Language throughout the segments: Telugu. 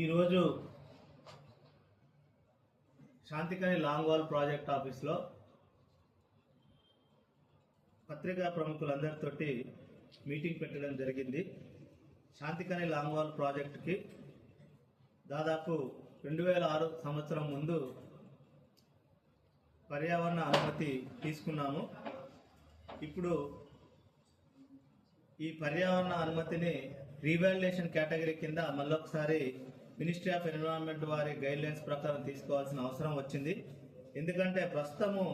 ఈరోజు శాంతికని లాంగ్ వాల్ ప్రాజెక్ట్ ఆఫీస్లో పత్రికా ప్రముఖులందరితోటి మీటింగ్ పెట్టడం జరిగింది. శాంతికని లాంగ్ వాల్ ప్రాజెక్టుకి దాదాపు రెండు వేల ఆరు సంవత్సరం ముందు పర్యావరణ అనుమతి తీసుకున్నాము. ఇప్పుడు ఈ పర్యావరణ అనుమతిని రీవాల్యుయేషన్ కేటగిరీ కింద మళ్ళొకసారి మినిస్ట్రీ ఆఫ్ ఎన్విరాన్మెంట్ వారి గైడ్లైన్స్ ప్రకారం తీసుకోవాల్సిన అవసరం వచ్చింది. ఎందుకంటే ప్రస్తుతము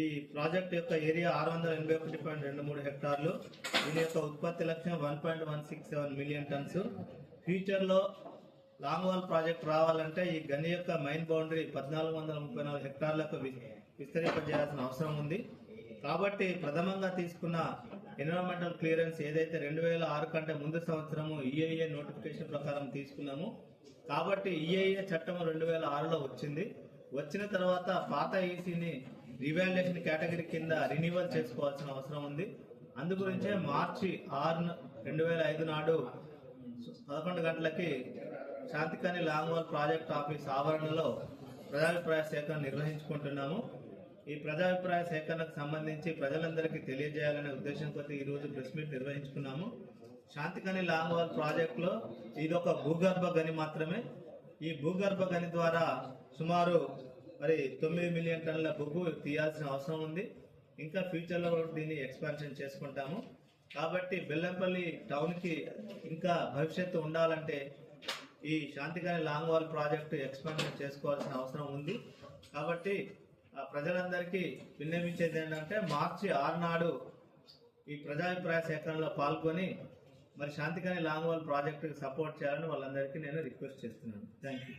ఈ ప్రాజెక్ట్ యొక్క ఏరియా ఆరు వందల ఎనభై ఒకటి పాయింట్ రెండు మూడు హెక్టార్లు. దీని యొక్క ఉత్పత్తి లక్ష్యం one point one six seven million tonnes. ఫ్యూచర్లో లాంగ్ వాల్ ప్రాజెక్ట్ రావాలంటే ఈ గని యొక్క మైన్ బౌండరీ పద్నాలుగు వందల ముప్పై నాలుగు హెక్టార్లకు విస్తరింపజేయాల్సిన అవసరం ఉంది. కాబట్టి ప్రథమంగా తీసుకున్న ఎన్విరాన్మెంటల్ క్లియరెన్స్ ఏదైతే రెండు వేల ఆరు కంటే ముందు సంవత్సరము ఈఐఏ నోటిఫికేషన్ ప్రకారం తీసుకున్నాము. కాబట్టి ఈఐఏ చట్టం రెండు వేల ఆరులో వచ్చింది. వచ్చిన తర్వాత పాత ఈసీని రివాల్యుయేషన్ కేటగిరీ కింద రినీవల్ చేసుకోవాల్సిన అవసరం ఉంది. అందు గురించే మార్చి ఆరు రెండు వేల ఐదు నాడు పదకొండు గంటలకి శాంతికాని లాంగ్వాల్ ప్రాజెక్ట్ ఆఫీస్ ఆవరణలో ప్రజాభిప్రాయ సేకరణ నిర్వహించుకుంటున్నాము. ఈ ప్రజాభిప్రాయ సేకరణకు సంబంధించి ప్రజలందరికీ తెలియజేయాలనే ఉద్దేశంతో ఈ రోజు ప్రెస్ మీట్ నిర్వహించుకున్నాము. శాంతికని లాంగ్ వాల్ ప్రాజెక్టులో ఇది ఒక భూగర్భ గని మాత్రమే. ఈ భూగర్భ గని ద్వారా సుమారు మరి తొమ్మిది మిలియన్ టన్నుల బొగ్గు తీయాల్సిన అవసరం ఉంది. ఇంకా ఫ్యూచర్లో కూడా దీన్ని ఎక్స్పాన్షన్ చేసుకుంటాము. కాబట్టి బెల్లంపల్లి టౌన్కి ఇంకా భవిష్యత్తు ఉండాలంటే ఈ Shantikhani long wall project expansion చేసుకోవాల్సిన అవసరం ఉంది. కాబట్టి ప్రజలందరికీ విన్నవించేది ఏంటంటే మార్చి ఆరు నాడు ఈ ప్రజాభిప్రాయ సేకరణలో పాల్గొని మరి శాంతికాని లాంగ్ వాల్ ప్రాజెక్టుకి సపోర్ట్ చేయాలని వాళ్ళందరికీ నేను రిక్వెస్ట్ చేస్తున్నాను. Thank you